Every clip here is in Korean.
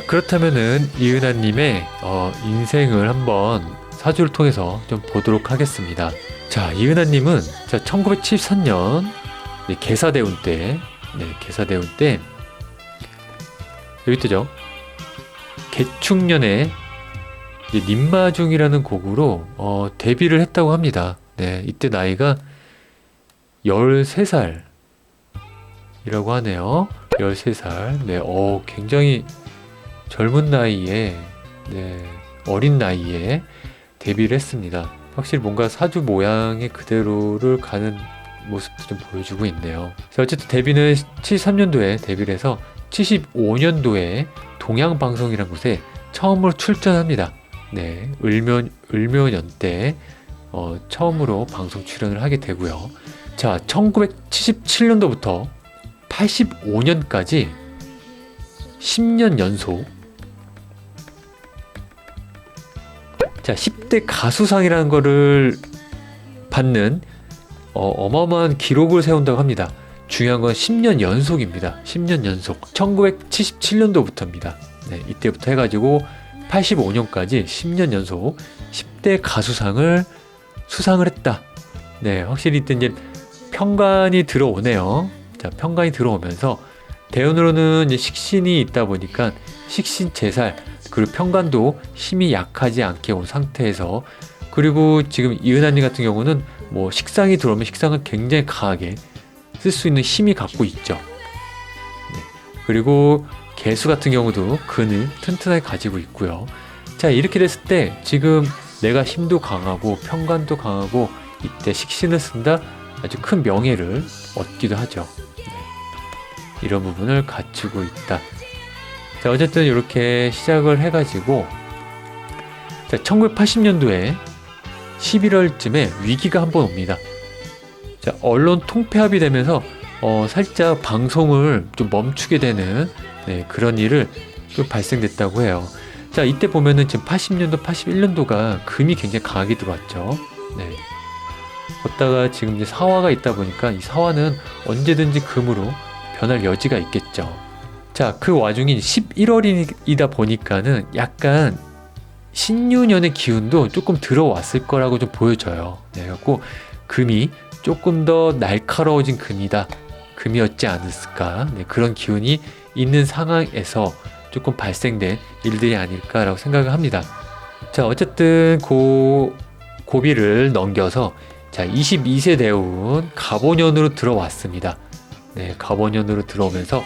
자, 그렇다면은 이은하님의 어, 인생을 한번 사주를 통해서 좀 보도록 하겠습니다. 자, 이은하님은 자, 1973년 네, 개사대운 때, 네, 개사대운 때 여기 뜨죠. 개축년에 이제 님마중이라는 곡으로 어, 데뷔를 했다고 합니다. 네, 이때 나이가 13살이라고 하네요. 13살. 네, 어, 굉장히 젊은 나이에, 네, 어린 나이에 데뷔를 했습니다. 확실히 뭔가 사주 모양의 그대로를 가는 모습도 좀 보여주고 있네요. 자, 어쨌든 데뷔는 73년도에 데뷔를 해서 75년도에 동양방송이라는 곳에 처음으로 출전합니다. 네, 을묘, 을묘년 때 어, 처음으로 방송 출연을 하게 되고요. 자, 1977년도부터 85년까지 10년 연속 자, 10대 가수상이라는 거를 받는 어, 어마어마한 기록을 세운다고 합니다. 중요한 건 10년 연속입니다. 10년 연속. 1977년도부터입니다. 네, 이때부터 해가지고 85년까지 10년 연속 10대 가수상을 수상을 했다. 네, 확실히 이때 이제 평관이 들어오네요. 자, 평관이 들어오면서 대운으로는 식신이 있다 보니까 식신 제살 그리고 평관도 힘이 약하지 않게 온 상태에서 그리고 지금 이은하님 같은 경우는 뭐 식상이 들어오면 식상을 굉장히 강하게 쓸 수 있는 힘이 갖고 있죠. 네. 그리고 개수 같은 경우도 근을 튼튼하게 가지고 있고요. 자 이렇게 됐을 때 지금 내가 힘도 강하고 평관도 강하고 이때 식신을 쓴다 아주 큰 명예를 얻기도 하죠. 네. 이런 부분을 갖추고 있다. 자 어쨌든 이렇게 시작을 해가지고 자 1980년도에 11월쯤에 위기가 한 번 옵니다. 자 언론 통폐합이 되면서 어, 살짝 방송을 좀 멈추게 되는 네, 그런 일을 좀 발생됐다고 해요. 자, 이때 보면은 지금 80년도, 81년도가 금이 굉장히 강하게 들어왔죠. 네. 걷다가 지금 이제 사화가 있다 보니까 이 사화는 언제든지 금으로 변할 여지가 있겠죠. 자, 그 와중에 11월이다 보니까는 약간 신유년의 기운도 조금 들어왔을 거라고 좀 보여져요. 네, 그래갖고 금이 조금 더 날카로워진 금이다. 금이었지 않았을까. 네, 그런 기운이 있는 상황에서 조금 발생된 일들이 아닐까라고 생각을 합니다. 자, 어쨌든 고, 고비를 넘겨서 자, 22세 대운 갑오년으로 들어왔습니다. 네, 갑오년으로 들어오면서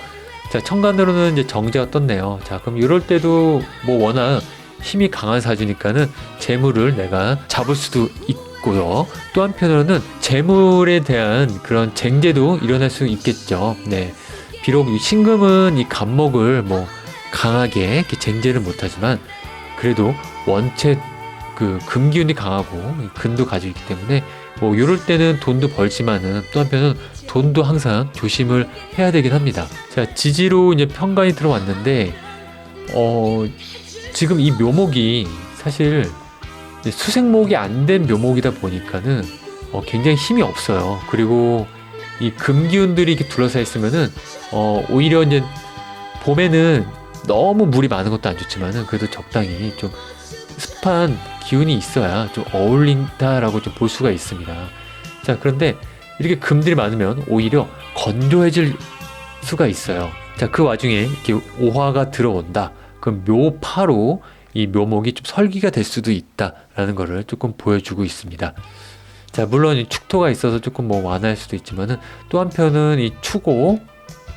자, 천간으로는 이제 정제가 떴네요. 자, 그럼 이럴 때도 뭐 워낙 힘이 강한 사주니까는 재물을 내가 잡을 수도 있고요. 또 한편으로는 재물에 대한 그런 쟁제도 일어날 수 있겠죠. 네. 비록 이 신금은 이 간목을 뭐 강하게 이렇게 쟁제를 못하지만 그래도 원체 그 금기운이 강하고 근도 가지고 있기 때문에 뭐 이럴 때는 돈도 벌지만은 또 한편은 돈도 항상 조심을 해야 되긴 합니다. 자 지지로 이제 평관이 들어왔는데 어 지금 이 묘목이 사실 이제 수생목이 안 된 묘목이다 보니까는 어 굉장히 힘이 없어요. 그리고 이 금기운들이 이렇게 둘러싸여 있으면은 어 오히려 이제 봄에는 너무 물이 많은 것도 안 좋지만은 그래도 적당히 좀 습한 기운이 있어야 좀 어울린다라고 좀 볼 수가 있습니다. 자 그런데 이렇게 금들이 많으면 오히려 건조해질 수가 있어요. 자 그 와중에 이렇게 오화가 들어온다. 그럼 묘파로 이 묘목이 좀 설기가 될 수도 있다라는 것을 조금 보여주고 있습니다. 자 물론 이 축토가 있어서 조금 뭐 완화할 수도 있지만은 또 한편은 이 추고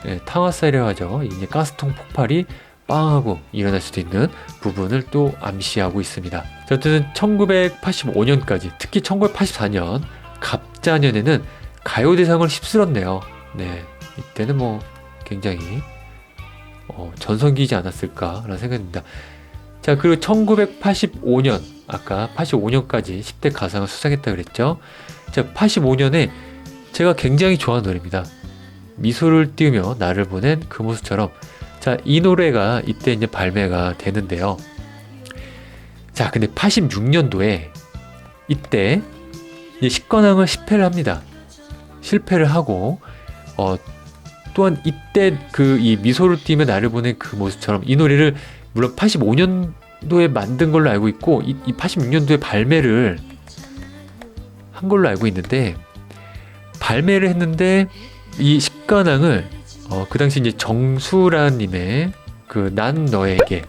예, 탕화살이라고 하죠. 이제 가스통 폭발이 빵하고 일어날 수도 있는 부분을 또 암시하고 있습니다. 자, 어쨌든 1985년까지 특히 1984년 갑자년에는 가요대상을 휩쓸었네요. 네, 이때는 뭐 굉장히 어, 전성기이지 않았을까라는 생각입니다. 자, 그리고 1985년 아까 85년까지 10대 가상을 수상했다 그랬죠. 자, 85년에 제가 굉장히 좋아하는 노래입니다. 미소를 띄우며 나를 보낸 그 모습처럼 자, 이 노래가 이때 이제 발매가 되는데요. 자, 근데 86년도에 이때 이제 식관왕을 실패를 합니다. 실패를 하고 어 또한 이때 그 이 미소를 띄며 나를 보낸 그 모습처럼 이 노래를 물론 85년도에 만든 걸로 알고 있고 이, 이 86년도에 발매를 한 걸로 알고 있는데 발매를 했는데 이 십관왕을 어, 그 당시 이제 정수라님의 그 난 너에게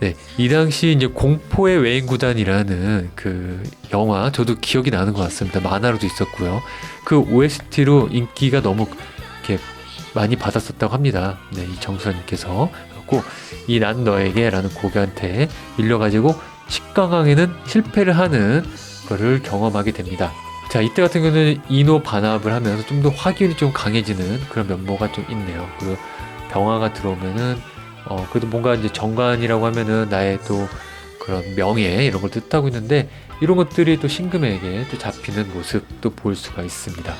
네, 이 당시 이제 공포의 외인 구단이라는 그 영화 저도 기억이 나는 것 같습니다. 만화로도 있었고요. 그 OST로 인기가 너무 이렇게 많이 받았었다고 합니다. 네, 이 정수라님께서 그리고 이 난 너에게라는 곡한테 밀려가지고 10강왕에는 실패를 하는 거를 경험하게 됩니다. 자, 이때 같은 경우는 인호 반합을 하면서 좀 더 화기운이 좀 강해지는 그런 면모가 좀 있네요. 그리고 병화가 들어오면은 어 그래도 뭔가 이제 정관이라고 하면은 나의 또 그런 명예 이런 걸 뜻하고 있는데 이런 것들이 또 신금에게 또 잡히는 모습도 볼 수가 있습니다.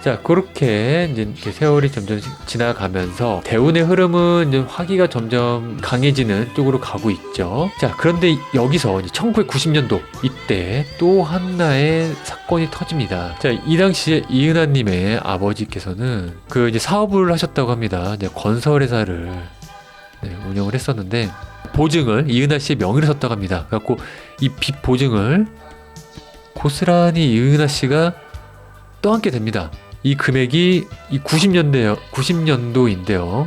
자 그렇게 이제 세월이 점점 지나가면서 대운의 흐름은 이제 화기가 점점 강해지는 쪽으로 가고 있죠. 자 그런데 여기서 이제 1990년도 이때 또 하나의 사건이 터집니다. 자 이 당시에 이은하님의 아버지께서는 그 이제 사업을 하셨다고 합니다. 이제 건설회사를 네, 운영을 했었는데 보증을 이은하 씨의 명의로 섰다고 합니다. 그래갖고 이 빚 보증을 고스란히 이은하 씨가 떠안게 됩니다. 이 금액이 이 90년대요, 90년도인데요.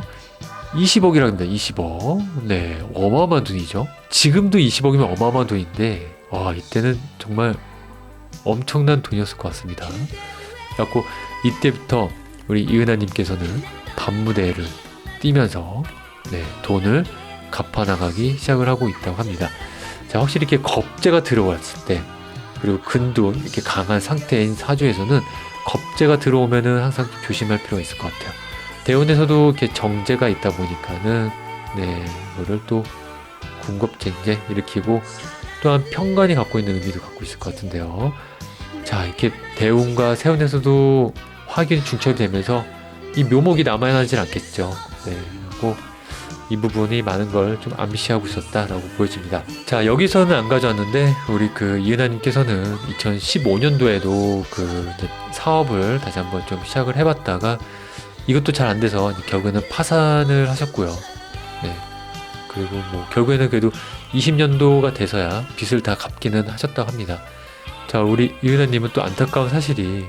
20억이라고 합니다. 20억. 네, 어마어마한 돈이죠. 지금도 20억이면 어마어마한 돈인데, 와, 이때는 정말 엄청난 돈이었을 것 같습니다. 그래갖고 이때부터 우리 이은하님께서는 밤무대를 뛰면서 네, 돈을 갚아 나가기 시작을 하고 있다고 합니다. 자, 확실히 이렇게 겁재가 들어왔을 때, 그리고 근돈, 이렇게 강한 상태인 사주에서는 겁재가 들어오면은 항상 조심할 필요가 있을 것 같아요. 대운에서도 이렇게 정제가 있다 보니까는, 네, 이거를 또 군겁쟁제 일으키고, 또한 평관이 갖고 있는 의미도 갖고 있을 것 같은데요. 자, 이렇게 대운과 세운에서도 화기는 중첩이 되면서 이 묘목이 남아야 하질 않겠죠. 네, 그리고 이 부분이 많은 걸 좀 암시하고 있었다라고 보여집니다. 자, 여기서는 안 가져왔는데, 우리 그 이은하님께서는 2015년도에도 그 사업을 다시 한번 좀 시작을 해봤다가 이것도 잘 안 돼서 결국에는 파산을 하셨고요. 네. 그리고 뭐 결국에는 그래도 20년도가 돼서야 빚을 다 갚기는 하셨다고 합니다. 자, 우리 이은하님은 또 안타까운 사실이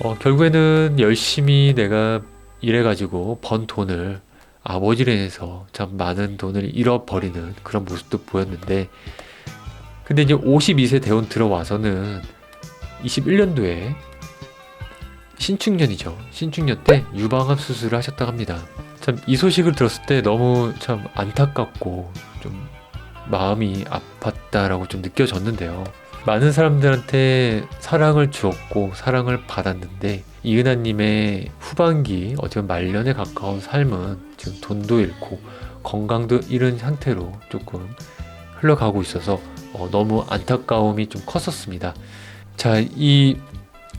어, 결국에는 열심히 내가 일해가지고 번 돈을 아버지로 인해서 참 많은 돈을 잃어버리는 그런 모습도 보였는데 근데 이제 52세 대원 들어와서는 21년도에 신축년이죠. 신축년 때 유방암 수술을 하셨다고 합니다. 참 이 소식을 들었을 때 너무 참 안타깝고 좀 마음이 아팠다라고 좀 느껴졌는데요. 많은 사람들한테 사랑을 주었고 사랑을 받았는데 이은하님의 후반기 어쩌면 말년에 가까운 삶은 지금 돈도 잃고 건강도 잃은 상태로 조금 흘러가고 있어서 어, 너무 안타까움이 좀 컸었습니다. 자, 이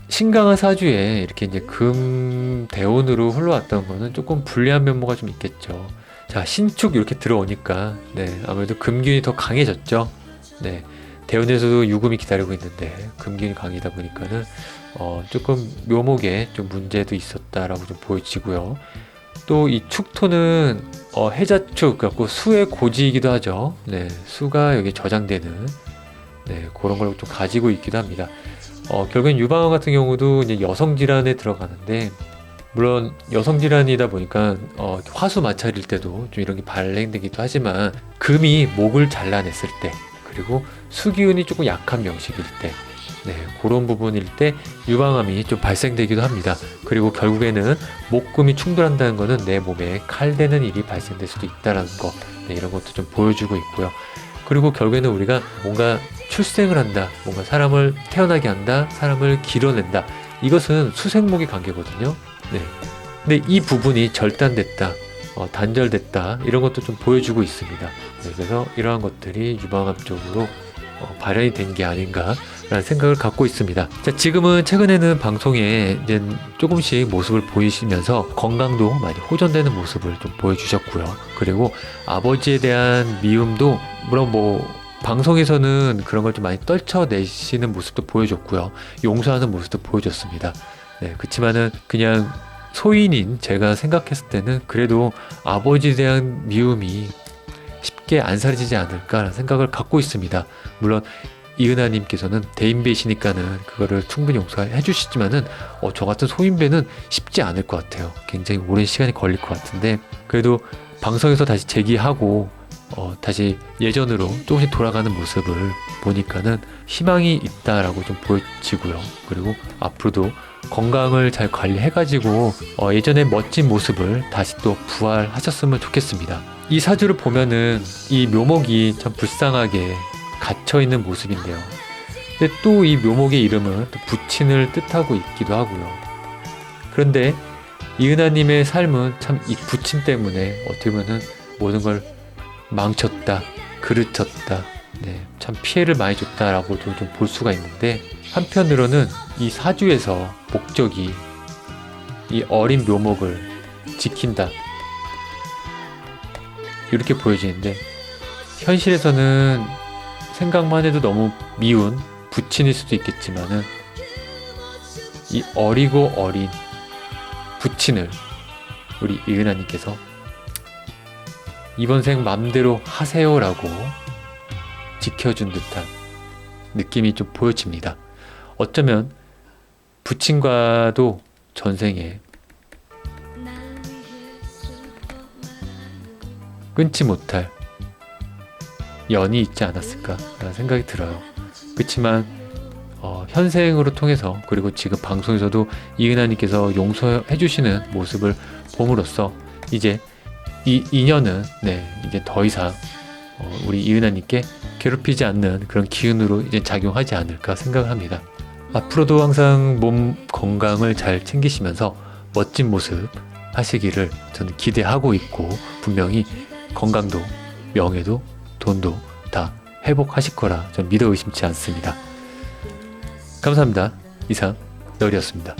신강한 사주에 이렇게 이제 금 대운으로 흘러왔던 거는 조금 불리한 면모가 좀 있겠죠. 자, 신축 이렇게 들어오니까 네, 아무래도 금균이 더 강해졌죠. 네. 대운에서도 유금이 기다리고 있는데 금균이 강이다 보니까는 어, 조금 묘목에 좀 문제도 있었다라고 좀 보여지고요. 또 이 축토는 어, 해자축 갖고 수의 고지이기도 하죠. 네, 수가 여기 저장되는 네, 그런 걸 좀 가지고 있기도 합니다. 어, 결국엔 유방암 같은 경우도 이제 여성 질환에 들어가는데 물론 여성 질환이다 보니까 어, 화수 마찰일 때도 좀 이런 게 발생되기도 하지만 금이 목을 잘라냈을 때 그리고 수기운이 조금 약한 명식일 때 네, 그런 부분일 때 유방암이 좀 발생되기도 합니다. 그리고 결국에는 목금이 충돌한다는 것은 내 몸에 칼대는 일이 발생될 수도 있다는 거, 네, 이런 것도 좀 보여주고 있고요. 그리고 결국에는 우리가 뭔가 출생을 한다, 뭔가 사람을 태어나게 한다, 사람을 길어낸다. 이것은 수생목의 관계거든요. 네. 근데 이 부분이 절단됐다, 어, 단절됐다, 이런 것도 좀 보여주고 있습니다. 네, 그래서 이러한 것들이 유방암 쪽으로 어, 발현이 된 게 아닌가라는 생각을 갖고 있습니다. 자, 지금은 최근에는 방송에 이제 조금씩 모습을 보이시면서 건강도 많이 호전되는 모습을 좀 보여주셨고요. 그리고 아버지에 대한 미움도 물론 뭐 방송에서는 그런 걸 좀 많이 떨쳐내시는 모습도 보여줬고요. 용서하는 모습도 보여줬습니다. 네, 그렇지만은 그냥 소인인 제가 생각했을 때는 그래도 아버지에 대한 미움이 쉽게 안 사라지지 않을까라는 생각을 갖고 있습니다. 물론 이은하님께서는 대인배시니까는 그거를 충분히 용서해 주시지만은 어, 저 같은 소인배는 쉽지 않을 것 같아요. 굉장히 오랜 시간이 걸릴 것 같은데 그래도 방송에서 다시 재기하고 어, 다시 예전으로 조금씩 돌아가는 모습을 보니까는 희망이 있다라고 좀 보여지고요. 그리고 앞으로도 건강을 잘 관리해가지고 어, 예전의 멋진 모습을 다시 또 부활하셨으면 좋겠습니다. 이 사주를 보면은 이 묘목이 참 불쌍하게 갇혀 있는 모습인데요. 근데 또 이 묘목의 이름은 또 부친을 뜻하고 있기도 하고요. 그런데 이은하님의 삶은 참 이 부친 때문에 어떻게 보면은 모든 걸 망쳤다, 그르쳤다, 네, 참 피해를 많이 줬다라고도 좀 볼 수가 있는데 한편으로는 이 사주에서 목적이 이 어린 묘목을 지킨다. 이렇게 보여지는데 현실에서는 생각만 해도 너무 미운 부친일 수도 있겠지만은 이 어리고 어린 부친을 우리 이은하님께서 이번 생 맘대로 하세요라고 지켜준 듯한 느낌이 좀 보여집니다. 어쩌면 부친과도 전생에 끊지 못할 연이 있지 않았을까라는 생각이 들어요. 그렇지만 어, 현생으로 통해서 그리고 지금 방송에서도 이은하님께서 용서해 주시는 모습을 봄으로써 이제 이 인연은 네 이제 더 이상 어, 우리 이은하님께 괴롭히지 않는 그런 기운으로 이제 작용하지 않을까 생각을 합니다. 앞으로도 항상 몸 건강을 잘 챙기시면서 멋진 모습 하시기를 저는 기대하고 있고 분명히 건강도 명예도 돈도 다 회복하실 거라 전 믿어 의심치 않습니다. 감사합니다. 이상 너리였습니다.